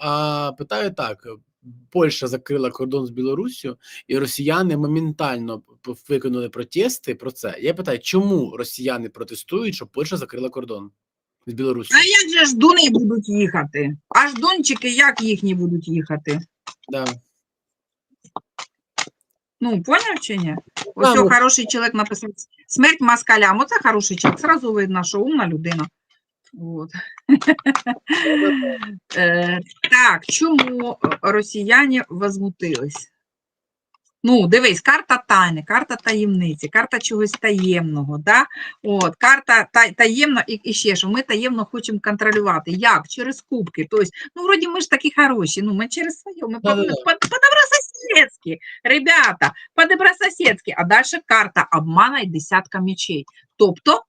а питаю так: Польща закрила кордон з Білоруссю, і росіяни моментально виконали протести про це. Я питаю, чому росіяни протестують, щоб Польща закрила кордон з Білоруссю? А як же ж дуни будуть їхати? Аж дончики як їхні будуть їхати? Да. Ну, поняв чи ні? Ось ну- хороший чоловік написав смерть москалям. Оце хороший чоловік. Сразу видно, що умна людина. От. Е, Так, чому росіяни возмутились? Ну, дивись, карта тайни, карта таємниці, карта чогось таємного. Да? От, карта та, таємна і, і ще що ми таємно хочемо контролювати. Як? Через кубки. Тобто, ну, вроді ми ж такі хороші, ну, ми через своє, ми по, Да-да-да. по, по-добрососедски, ребята, по-добрососедски. А далі карта обмана і десятка мечей. Тобто,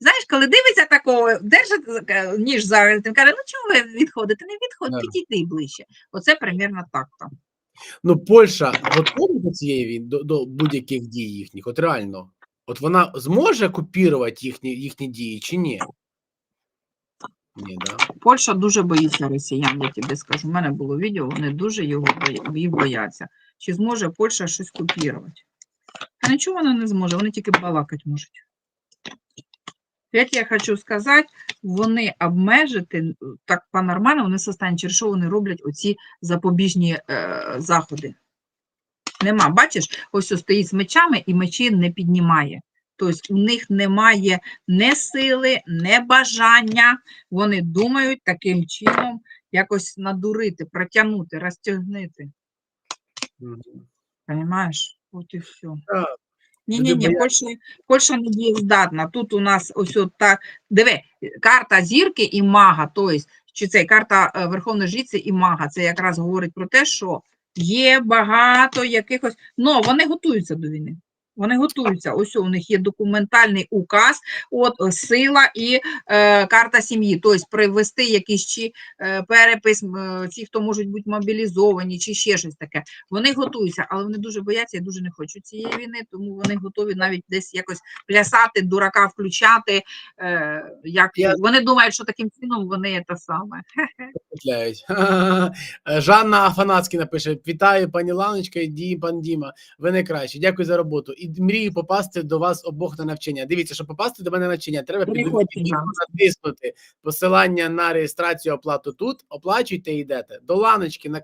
знаєш, коли дивиться такого, держить е, ніж за він каже, ну чого ви відходите? Не відходь, підійди ближче. Оце примерно так там. Ну, Польща готова до цієї війни, до, до будь-яких дій їхніх, от реально. От вона зможе купірувати їхні, їхні дії чи ні? Ні, да. Польща дуже боїться росіян, я тобі скажу. У мене було відео, вони дуже його їх бояться. Чи зможе Польща щось купірувати? Та нічого вона не зможе, вони тільки балакати можуть. Як я хочу сказати, вони обмежити так по-нормально, вони состані, через що вони роблять оці запобіжні е, заходи. Нема, бачиш, ось ось стоїть з мечами і мечі не піднімає. Тобто у них немає не сили, не бажання. Вони думають таким чином якось надурити, протягнути, розтягнути. Понимаєш? От і все. Так. Ні, ні, ні. Польща, Польща не дієздатна. Тут у нас ось от так. Диви, карта зірки і мага, тобто, чи це карта е, Верховної Жриці і мага. Це якраз говорить про те, що є багато якихось. Ну, вони готуються до війни. Вони готуються. Ось у них є документальний указ, от е, сила і е, карта сім'ї. Тобто привести якийсь чи е, перепис, м, ті, хто можуть бути мобілізовані, чи ще щось таке. Вони готуються, але вони дуже бояться і дуже не хочуть цієї війни, тому вони готові навіть десь якось плясати, дурака включати. Е, як Я- Вони думають, що таким чином вони те саме. Е, Жанна Афанацькіна пише: Вітаю, пані Ланочка і пан Діма. Ви найкращі. Дякую за роботу. І мрію попасти до вас обох на навчання. Дивіться, щоб попасти до мене на навчання, треба під Приходьте, натиснути посилання на реєстрацію оплату тут. Оплачуйте і йдете. До Ланочки на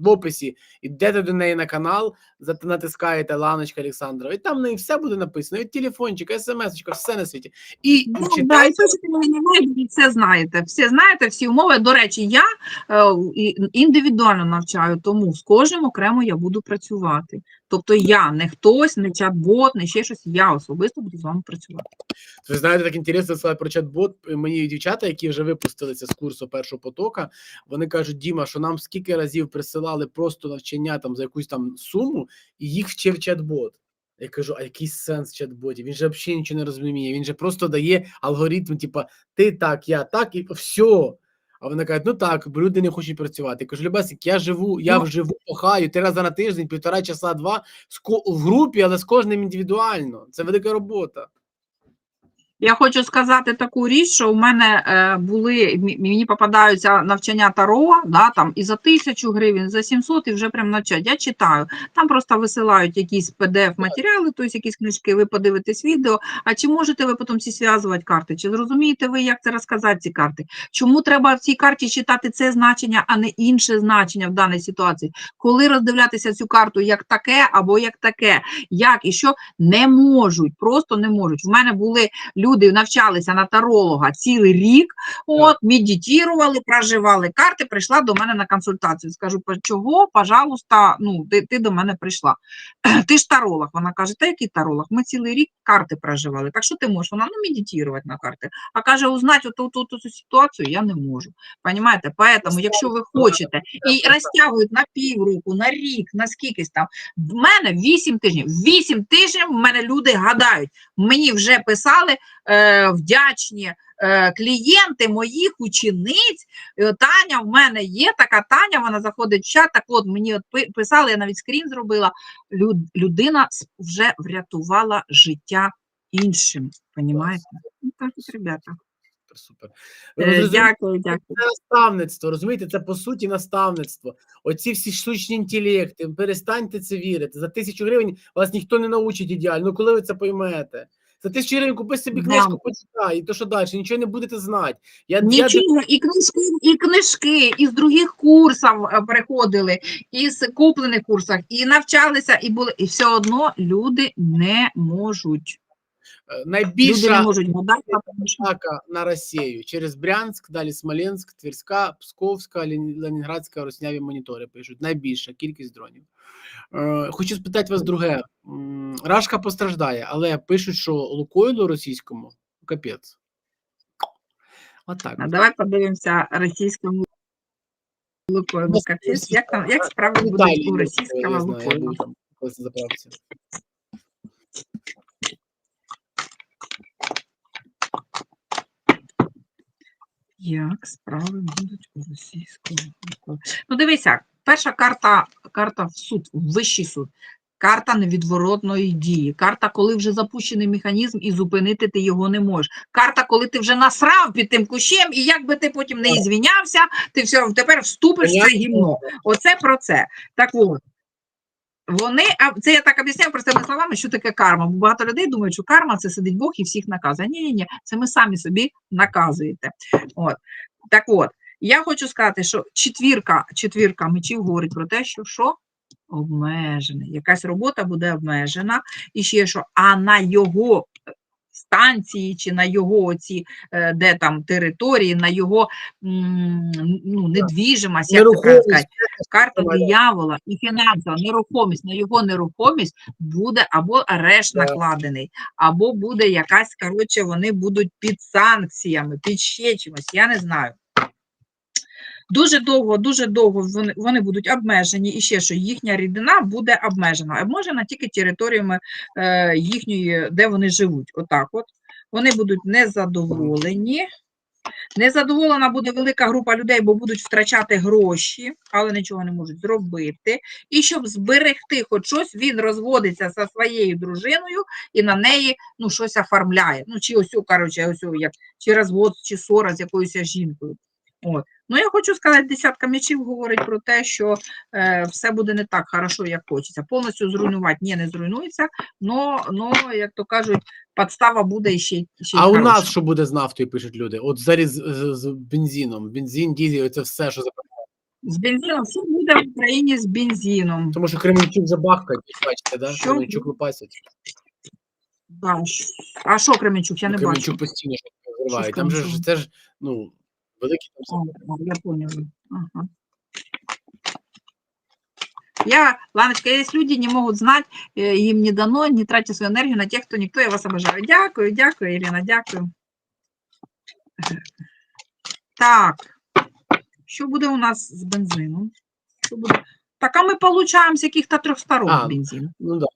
в описі йдете до неї на канал, натискаєте Ланочка Олександрова, і там неї все буде написано. І телефончик, смс, все на світі. І Ну, да, читайте. мені ви все знаєте. Всі знаєте, всі умови. До речі, я е, індивідуально навчаю, тому з кожним окремо я буду працювати. Тобто я не хтось, не чат-бот, не ще щось, я особисто буду з вами працювати. Ви знаєте, так інтересно сказати про чат-бот. Мої дівчата, які вже випустилися з курсу першого потока, вони кажуть: Діма, що нам скільки разів присилали просто навчання там за якусь там суму, і їх вчив чат-бот. Я кажу, а який сенс чат-ботів? Він же взагалі нічого не розуміє. Він же просто дає алгоритм, типа ти так, я так, і все. А вони кажуть, ну так, бо люди не хочуть працювати. Я кажу, Любесик, я живу, я Ну. вживу пахаю три рази на тиждень, півтора часа, два в групі, але з кожним індивідуально. Це велика робота. Я хочу сказати таку річ, що у мене е, були, мені попадаються навчання Таро, да, там і за тисячу гривень, за 700, і вже прям навчать. Я читаю. Там просто висилають якісь PDF-матеріали, тобто якісь книжки, ви подивитесь відео. А чи можете ви потім ці зв'язувати карти? Чи зрозумієте ви, як це розказати ці карти? Чому треба в цій карті читати це значення, а не інше значення в даній ситуації? Коли роздивлятися цю карту як таке або як таке, як і що не можуть, просто не можуть. В мене були люди навчалися на таролога цілий рік, от, медитували, проживали карти, прийшла до мене на консультацію. Скажу, чого, пожалуйста, ну, ти, ти до мене прийшла. Ти ж таролог. Вона каже, та який таролог? Ми цілий рік карти проживали. Так що ти можеш? Вона, ну, медитувати на карти. А каже, узнати оту, ту, ту, ту ситуацію я не можу. Понимаєте? Поэтому, якщо ви хочете, і розтягують на півроку, на рік, на скількись там, в мене 8 тижнів. 8 тижнів в мене люди гадають. Мені вже писали е, вдячні е, клієнти моїх учениць. Е, Таня, в мене є така Таня, вона заходить в чат. Так от мені от писали, я навіть скрін зробила. Люд- людина вже врятувала життя іншим. Понімаєте? Ну, ребята. супер, Дякую, дякую. це наставництво, розумієте, це по суті наставництво. Оці всі штучні інтелекти, перестаньте це вірити. За тисячу гривень вас ніхто не научить ідеально. Ну коли ви це поймете? За тисячу гривень купи собі Да. книжку, почитай, і то що далі, нічого не будете знати. Я, я Нічого, і книжки, і книжки із других курсів переходили, приходили, із куплених курсах, і навчалися, і були, і все одно люди не можуть. Люди не найбільша можуть гадати, атака на Росію через Брянськ, далі Смоленськ, Тверська, Псковська, Лен- Ленінградська, Росняві монітори пишуть. Найбільша кількість дронів. Е, хочу спитати вас друге. Рашка постраждає, але пишуть, що Лукойлу російському капець. Отак. А давай подивимося російському Лукойлу. Капець, як там, як справи будуть у я російського Лукойлу? був там колись на заправці. Як справи будуть у російського Ну, дивися, перша карта, карта в суд, в вищий суд. Карта невідворотної дії. Карта, коли вже запущений механізм і зупинити ти його не можеш. Карта, коли ти вже насрав під тим кущем, і як би ти потім не ізвінявся, ти все тепер вступиш в це гімно. Оце про це. Так от. Вони, а це я так об'ясняю простими словами, що таке карма. Бо багато людей думають, що карма це сидить Бог і всіх наказує. Ні, ні, ні, це ми самі собі наказуєте. От. Так от, я хочу сказати, що четвірка, четвірка мечів говорить про те, що що обмежене. Якась робота буде обмежена, і ще що, а на його станції чи на його оці, е, де там території, на його ну, недвіжимость, як це сказати, карта диявола і фінансова нерухомість, на його нерухомість буде або арешт накладений, або буде якась, коротше, вони будуть під санкціями, під ще чимось, я не знаю. Дуже довго, дуже довго вони, вони будуть обмежені, і ще що їхня рідина буде обмежена. Обмежена тільки територіями е, їхньої, де вони живуть. Отак от. Вони будуть незадоволені. Незадоволена буде велика група людей, бо будуть втрачати гроші, але нічого не можуть зробити. І щоб зберегти хоч щось, він розводиться зі своєю дружиною і на неї ну, щось оформляє. Ну, чи ось, коротше, ось, як, чи розвод, чи ссора з якоюсь жінкою. От. Ну, я хочу сказати, десятка м'ячів говорить про те, що е, все буде не так хорошо, як хочеться. Повністю зруйнувати ні, не зруйнується, но, но як то кажуть, подстава буде ще, ще А у нас що буде з нафтою, пишуть люди? От зараз з, з, з бензином, бензин, дізель, це все, що З бензином все буде в Україні з бензином. тому, що Кременчук забахкає, бачите, да? Що? Кременчук лупасять. Да. А що Кременчук? Я не бачу. Кременчук постійно щось розриває. Там же ж це ж ну великий там я поняла. Ага. Я, Ланочка, есть люди, не могут знать, им не дано, не тратьте свою энергию на тех, кто никто, я вас обожаю. Дякую, дякую, Ірина, дякую. Так, що буде у нас з бензином? Що буде? Так, а ми получаємо з яких-то трьох сторон А, бензин. Ну да,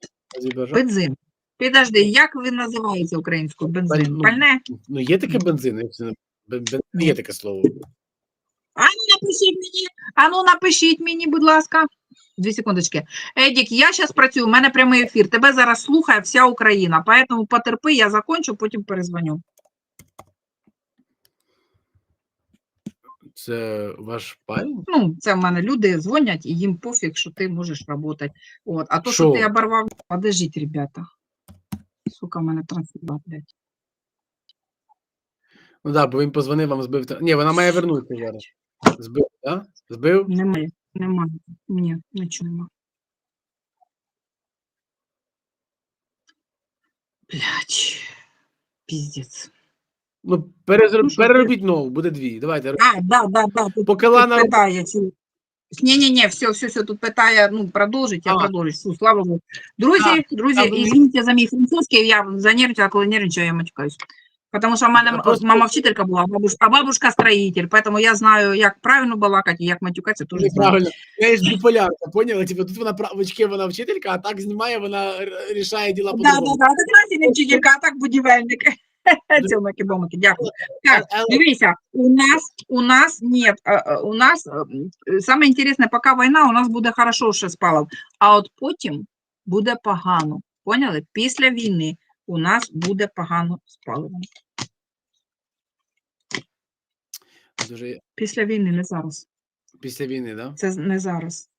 Бензин. Підожди, як він називається українською? Бензин? ну, Пальне? Ну є таке бензин, як це не-. Є таке слово. А ну напишіть мені, а ну напишіть мені, будь ласка. Дві секундочки. Едік, я зараз працюю, у мене прямий ефір. Тебе зараз слухає вся Україна, поэтому потерпи, я закончу, потім перезвоню. Це ваш парень? Ну, це в мене люди дзвонять, і їм пофіг, що ти можеш працювати. От. А то, що Що? ти оборвав, подождіть, ребята. Сука, в мене трансляція, блядь. Ну да, бо він позвонив вам, збив. Ні, вона має вернутися зараз. Збив, так? Да? Збив? Немає, немає. Ні, нічого немає. Блядь. Піздець. Ну, перезроб... Ну, переробіть нову, буде дві. Давайте. А, да, да, да. Тут, Поки тут Лана питає. Чи... Ні, ні, ні, все, все, все, тут питає, ну, продовжить, я А. продовжу. Фу, слава Богу. Друзі, Так, друзі, так, ви- извините за мій французький, я занервничала, коли нервничаю, я матюкаюсь. Потому що в мене просто- мама вчителька була, а бабушка, а бабушка строїтель, поэтому я знаю, як правильно балакати і як матюкатися, теж знаю. Неправильно. Я ж біполярка, поняла? Типу, тут вона правочки, вона вчителька, а так знімає, вона рішає діла Да, да, да, так не вчителька, а так будівельник. Цілмаки, бомики, дякую. Так, дивися, у нас, у нас нет, у нас, е, саме інтересне, поки війна, у нас буде хорошо ще спалов, а от потім буде погано, поняли? Після війни у нас буде погано з паливом. дуже Після війни, не зараз. після війни, да? Це не зараз.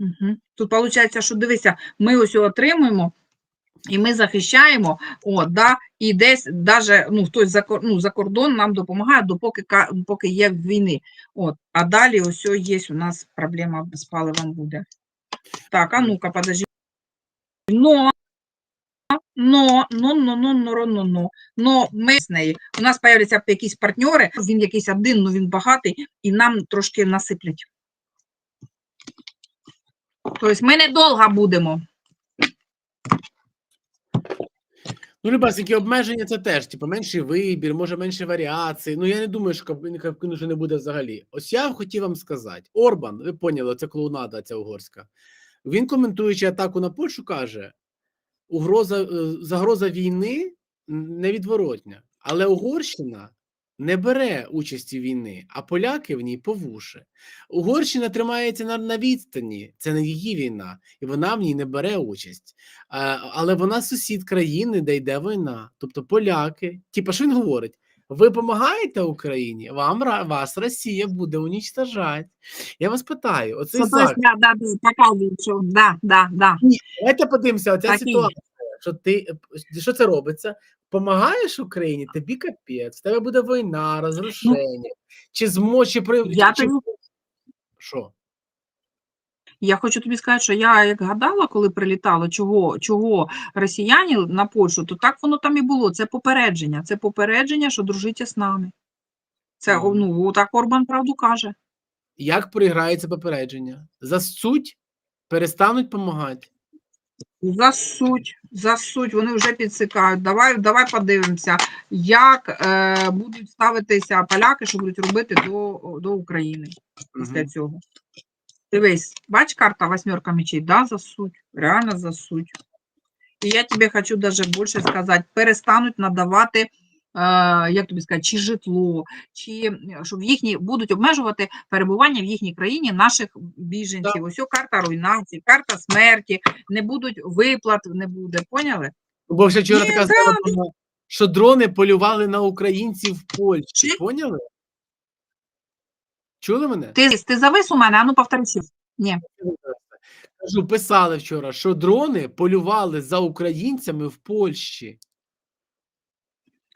Угу. Тут виходить, що дивися, ми ось отримуємо. І ми захищаємо, от, да, і десь даже, ну, хтось за, ну, за кордон нам допомагає, допоки поки є війни. От, а далі ось є у нас проблема з паливом буде. Так, а ну-ка, подожди. Но, но, но, но, но, но, но, но, но ми з нею. У нас появляться якісь партнери, він якийсь один, ну він багатий, і нам трошки насиплять. Тобто ми недовго будемо. Ну, любасенькі, обмеження це теж, типу, менший вибір, може менше варіацій. Ну, я не думаю, що Каб- вже не буде взагалі. Ось я хотів вам сказати: Орбан, ви поняли, це клоунада ця угорська. Він, коментуючи атаку на Польщу, каже: угроза, е, загроза війни невідворотня. Але Угорщина не бере участі війни, а поляки в ній повуше. Угорщина тримається на, на відстані, це не її війна, і вона в ній не бере участь. А, але вона сусід країни, де йде війна. Тобто поляки, типа, що він говорить? Ви допомагаєте Україні, вам вас Росія буде унічтожати. Я вас питаю, оцей Це да, да, да, да, да, да. давайте подивимося, оця Так і є. ситуація, що ти що це робиться? Помагаєш Україні, тобі капець, в тебе буде війна, розрушення. Чи зможе при Ну, Я чи... тобі що? Я хочу тобі сказати, що я як гадала, коли прилітало, чого, чого росіяни на Польщу, то так воно там і було. Це попередження. Це попередження, що дружите з нами. Це ну так Орбан правду каже. Як проіграється попередження? Засуть, перестануть допомагати. За суть, вони вже підсикають. Давай, давай подивимося, як е, будуть ставитися поляки, що будуть робити до, до України після цього. Дивись, бач, карта восьмерка мечей, да, засуть, реально засуть. І я тобі хочу даже більше сказати, перестануть надавати, е, як тобі сказати, чи житло, чи е, щоб їхні будуть обмежувати перебування в їхній країні наших біженців. Ось о карта руйнації, карта смерті, не будуть виплат, не буде. Поняли? Бо ще вчора така да. заява що дрони полювали на українців в Польщі. Чи? Поняли? Чули мене? Ти, ти завис у мене, а ну повтори. Ні. Кажу, писали вчора, що дрони полювали за українцями в Польщі.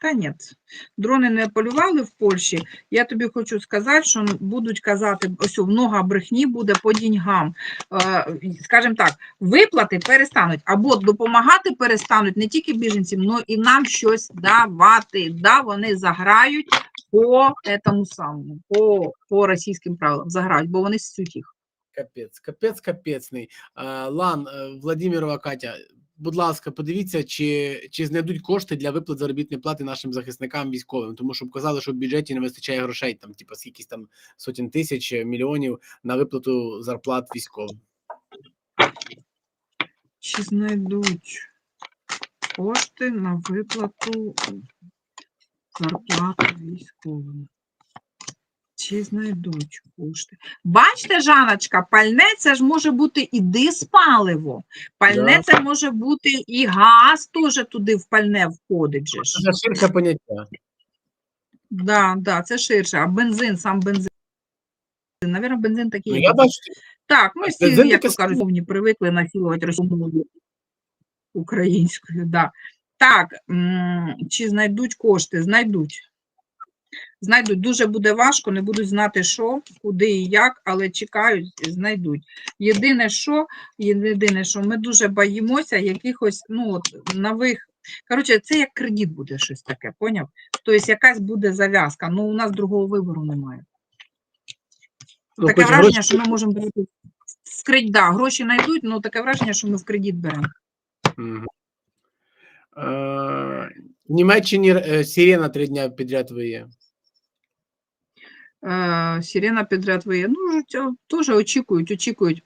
Конець. Дрони не полювали в Польщі. Я тобі хочу сказати, що будуть казати, ось много брехні буде по деньгам. Е, Скажімо так, виплати перестануть або допомагати перестануть не тільки біженцям, але і нам щось давати. Да, вони заграють по этому самому, по, по російським правилам. Заграють, бо вони ссуть їх. Капець, капець, капецний. Лан, е, Владимирова Катя, будь ласка, подивіться, чи, чи знайдуть кошти для виплат заробітної плати нашим захисникам військовим, тому що казали, що в бюджеті не вистачає грошей, там, типу, скількись там сотень тисяч, е, мільйонів на виплату зарплат військовим. Чи знайдуть кошти на виплату зарплати військовим? Чи знайдуть кошти? Бачите, Жаночка, пальне це ж може бути і диспаливо. Пальне Да. це може бути і газ теж туди в пальне входить. Же ж. Це ширше поняття. Да, да, це ширше, а бензин, сам бензин. Навірно, бензин такий. Ну, я бачу, Так, ми всі, як то кажуть, мовні привикли насілувати російську мову українською. Да. Так, чи знайдуть кошти? Знайдуть. Знайдуть. Дуже буде важко, не будуть знати, що, куди і як, але чекають, знайдуть. Єдине, що, єдине, що ми дуже боїмося якихось ну, от, нових. Коротше, це як кредит буде щось таке, поняв? Тобто якась буде зав'язка. Ну, у нас другого вибору немає. ну, Таке враження, гроші- що ми можемо брати в кредит. Да, гроші знайдуть, але таке враження, що ми в кредит беремо. Е, В Німеччині е, сирена три дня підряд виє. Е, Сирена підряд виє. Ну, теж очікують, очікують.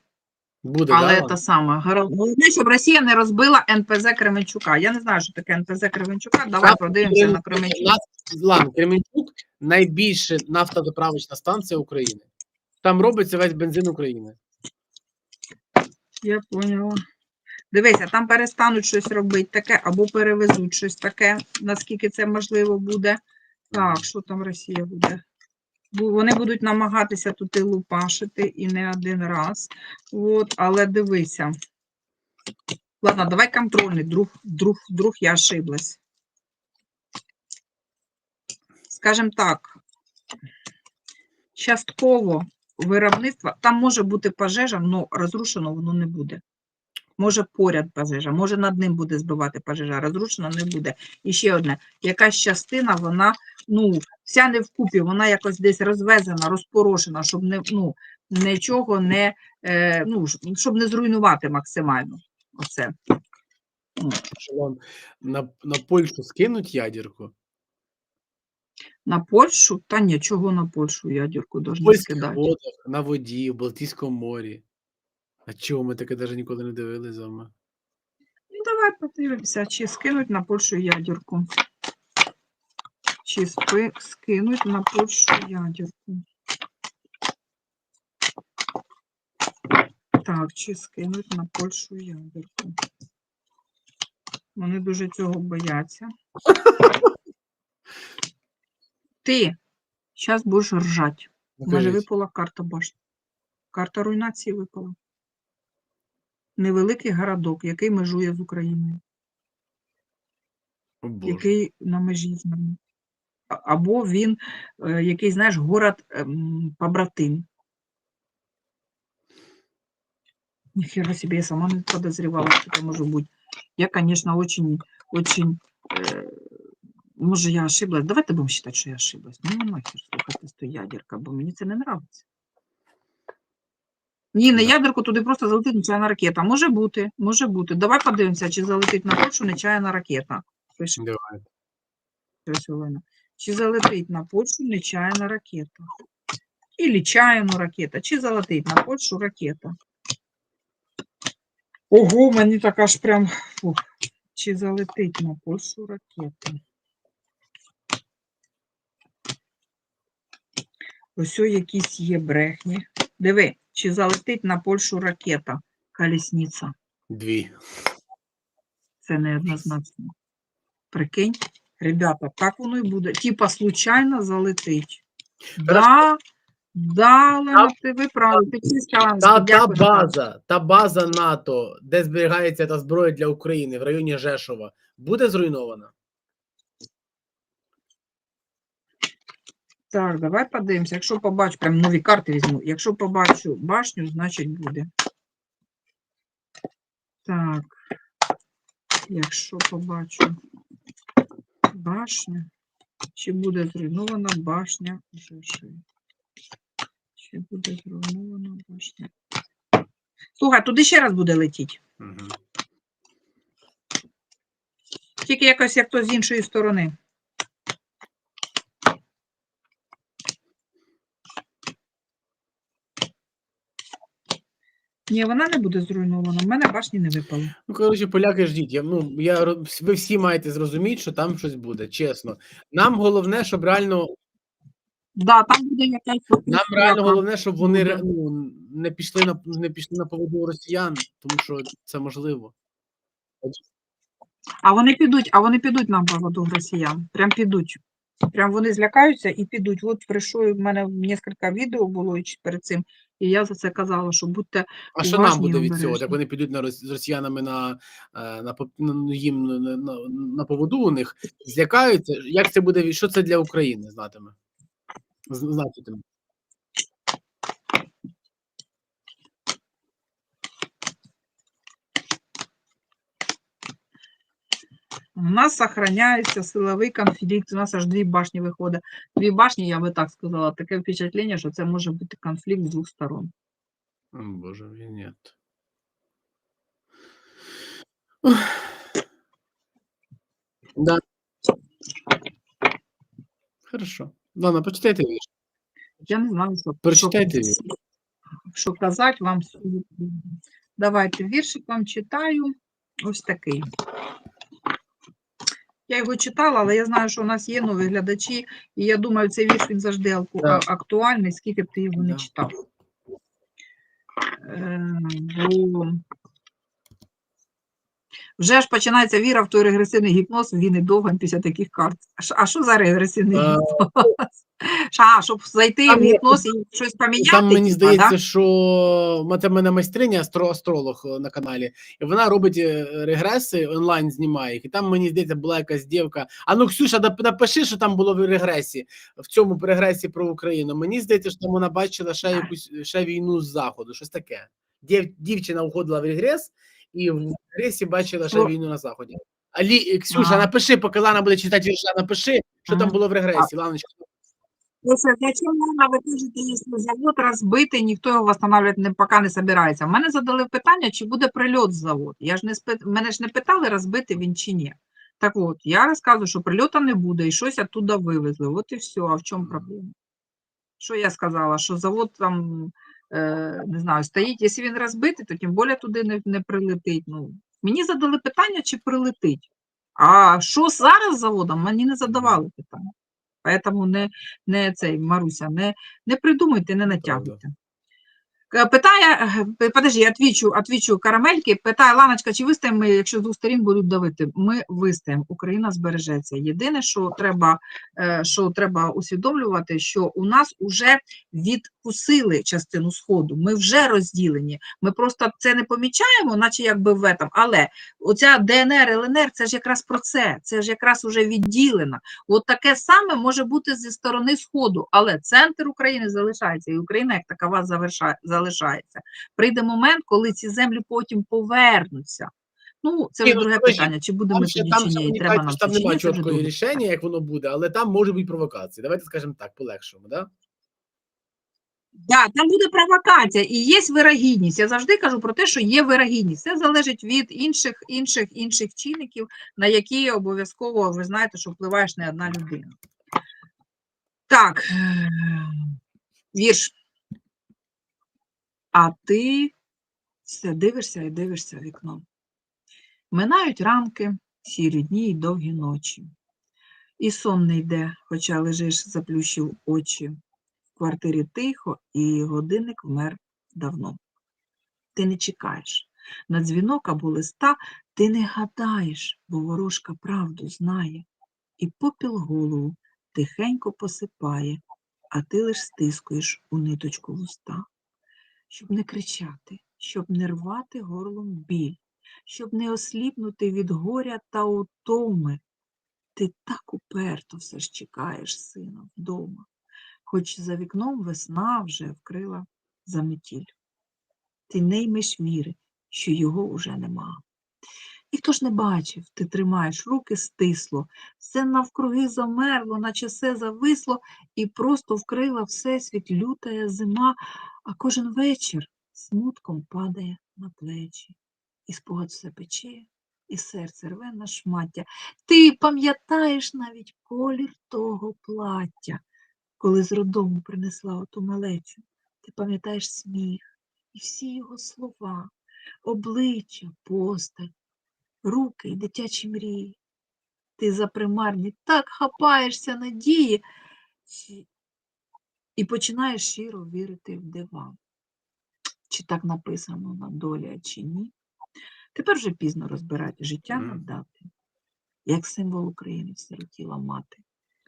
Буде, Але да? те саме. гара- Головне, щоб Росія не розбила НПЗ Кременчука. Я не знаю, що таке НПЗ Кременчука. Давай Крем- на Кременчук. Ладно, Кременчук найбільше нафтозаправочна станція України. Там робиться весь бензин України. Я поняла. Дивися, там перестануть щось робити таке, або перевезуть щось таке, наскільки це можливо буде. Так, що там Росія буде? Бу- Вони будуть намагатися тут і лупашити і не один раз. От, але дивися. Ладно, давай контрольний. Друг, друг, друг я ошиблась. Скажем так, частково виробництво, там може бути пожежа, але розрушено воно не буде. Може поряд пожежа, може над ним буде збивати пожежа, розрушено не буде. І ще одне, якась частина, вона, ну, вся не вкупі, вона якось десь розвезена, розпорошена, щоб не, ну, нічого не, е, ну, щоб не зруйнувати максимально. Оце. На, на Польщу скинуть ядерку? На Польщу? Та ні, чого на Польщу ядерку польських скидати? водах, на воді, в Балтійському морі. А чого ми таке навіть ніколи не дивилися з вами? Ну, давай подивимося, чи скинуть на Польщу ядерку. Чи спи, скинуть на Польщу ядерку. Так, чи скинуть на Польщу ядерку. Вони дуже цього бояться. Ти зараз будеш ржать. У мене випала карта башні. Карта руйнації випала. Невеликий городок, який межує з Україною. О, Боже. який на межі з нами. Або він, е, який, знаєш, город ем, побратим. Ніхера себе, я сама не подозревала, що це може бути. Я, конечно, очень, очень, э, може, я ошиблась. Давайте будемо считать, що я ошиблась. Ну, нахер слухати з ядерка, бо мені це не нравиться. Ні, не ядерку, туди просто залетить нечайна ракета. Може бути, може бути. Давай подивимося, чи залетить на Польщу нечайна ракета. Пише Давай. Ось Олена. Чи залетить на Польщу нечаянна ракета? Ілі чаяну ракета, чи залетить на Польщу ракета? Ого, мені так аж прям. Фух. Чи залетить на Польщу ракета? Ось якісь є брехні. Диви, чи залетить на Польщу ракета? Колісниця. Дві. Це неоднозначно. Прикинь, ребята, так воно і буде. Типа случайно залетить. Да, да, Олена, ти ви праві, ти Та, та база, та база НАТО, де зберігається та зброя для України в районі Жешова, буде зруйнована? Так, давай подивимося. Якщо побачу, прям нові карти візьму. Якщо побачу башню, значить буде. Так. Якщо побачу башню, чи буде зруйнована башня Жеши? Чи буде зруйнована башня? Слухай, туди ще раз буде летіти. Угу. Тільки якось як то з іншої сторони. Ні, вона не буде зруйнована. В мене башні не випало. Ну, коротше, поляки ждіть. Я, ну, я, ви всі маєте зрозуміти, що там щось буде, чесно. Нам головне, щоб реально, Да, там буде якась. нам реально головне, щоб вони ну, не пішли на не пішли на поводу росіян, тому що це можливо. А вони підуть, а вони підуть нам поводу росіян. Прям підуть. Прям вони злякаються і підуть. От прийшло, в мене кілька відео було перед цим, і я за це казала, що будьте А що нам буде від цього? Як вони підуть на з росіянами на, е, на, на ну, їм на, на, на, поводу у них, злякаються. Як це буде? Що це для України знатиме? З- У нас сохраняється силовий конфлікт. У нас аж дві башні виходить. Дві башні, я би так сказала, таке впечатлення, що це може бути конфлікт з двох сторон. О, Боже мій, ні. Да. Хорошо. Ладно, почитайте вірш. Я не знаю, що, Прочитайте що, що казати вам. Давайте віршик вам читаю. Ось такий. Я його читала, але я знаю, що у нас є нові глядачі, і я думаю, цей вірш він завжди актуальний, скільки б ти його не читав. Е, бо Вже ж починається віра в той регресивний гіпноз, він і довго після таких карт. А що- за регресивний Е, гіпноз? А, щоб зайти там в гіпноз і щось поміняти? Там мені здається, да? що це мене майстриня астро- астролог е, на каналі, і вона робить е, регреси, онлайн знімає їх. І там мені здається, була якась дівка. А ну, Ксюша, напиши, що там було в регресі, в цьому регресі про Україну. Мені здається, що там вона бачила ще якусь ще війну з заходу. Щось таке. Дів, дівчина уходила в регрес, і в регресі бачила ще Ну. війну на заході. А Лі, Ксюша, напиши, поки Лана буде читати вірша, напиши, що там було в регресі. Ланочка. Слушай, зачем надо, ви кажете, якщо завод розбитий, ніхто його восстанавливати не, поки не собирається. В мене задали питання, чи буде прильот з заводу. Я ж не спит... Мене ж не питали, розбитий він чи ні. Так от, я розказую, що прильоту не буде, і щось оттуда вивезли. От і все. А в чому проблема? Що я сказала? Що завод там, е, не знаю, стоїть, якщо він розбитий, то тим більше туди не, не прилетить. Ну, мені задали питання, чи прилетить. А що зараз з заводом, мені не задавали питання. Тому не, не цей, Маруся, не, не придумуйте, не натягуйте. К- Питає, е, подожди, отвічу, отвічу карамельки. Питає Ланочка, чи вистоїмо ми, якщо з двох сторін будуть давити? Ми вистоїмо, Україна збережеться. Єдине, що треба, е, що треба усвідомлювати, що у нас вже відкусили частину сходу. Ми вже розділені. Ми просто це не помічаємо, наче якби в этом. Але оця ДНР, ЛНР, це ж якраз про це. Це ж якраз уже відділено. От таке саме може бути зі сторони Сходу, але центр України залишається, і Україна як такова заверша- залишається. Прийде момент, коли ці землі потім повернуться. Ну, це вже ну, друге питання, чи будемо тоді чи ні, і треба нам там немає чіткого рішення, як воно буде, але там може бути провокації. Давайте скажемо так, полегшимо, да? Да, там буде провокація і є вирогідність. Я завжди кажу про те, що є вирогідність. Це залежить від інших, інших, інших чинників, на які обов'язково ви знаєте, що впливаєш не одна людина. Так, вірш. А ти все дивишся і дивишся в вікно. Минають ранки, сірі дні й довгі ночі. І сон не йде, хоча лежиш, заплющив очі. В квартирі тихо, і годинник вмер давно. Ти не чекаєш. На дзвінок або листа ти не гадаєш, бо ворожка правду знає. І попіл голову тихенько посипає, а ти лиш стискуєш у ниточку вуста. Щоб не кричати, щоб не рвати горлом біль, щоб не осліпнути від горя та утоми. Ти так уперто все ж чекаєш сина вдома хоч за вікном весна вже вкрила заметіль. Ти не ймеш віри, що його уже нема. І хто ж не бачив, ти тримаєш руки стисло, все навкруги замерло, наче все зависло, і просто вкрила всесвіт лютая зима, а кожен вечір смутком падає на плечі. І спогад все пече, і серце рве на шмаття. Ти пам'ятаєш навіть колір того плаття коли з роддому принесла оту малечу, ти пам'ятаєш сміх і всі його слова, обличчя, постать, руки й дитячі мрії. Ти за примарні так хапаєшся надії і починаєш щиро вірити в дива. Чи так написано на долі, чи ні. Тепер вже пізно розбирати життя на дати, як символ України сиротіла мати,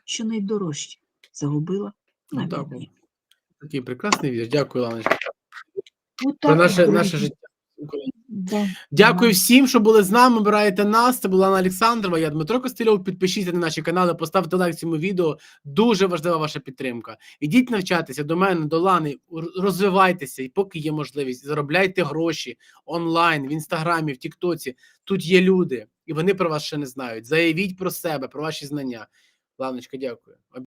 що найдорожче загубила Ну, на так, війні. Такий прекрасний вірш. Дякую, Ланочка. Ну, Про наше, наше життя. Да. Дякую всім, що були з нами. Обираєте нас. Це була Анна Олександрова. Я Дмитро Костельов. Підпишіться на наші канали, поставте лайк цьому відео. Дуже важлива ваша підтримка. Ідіть навчатися до мене, до Лани, розвивайтеся, і поки є можливість, заробляйте гроші онлайн, в інстаграмі, в Тіктоці. Тут є люди, і вони про вас ще не знають. Заявіть про себе, про ваші знання. Ланочка, дякую.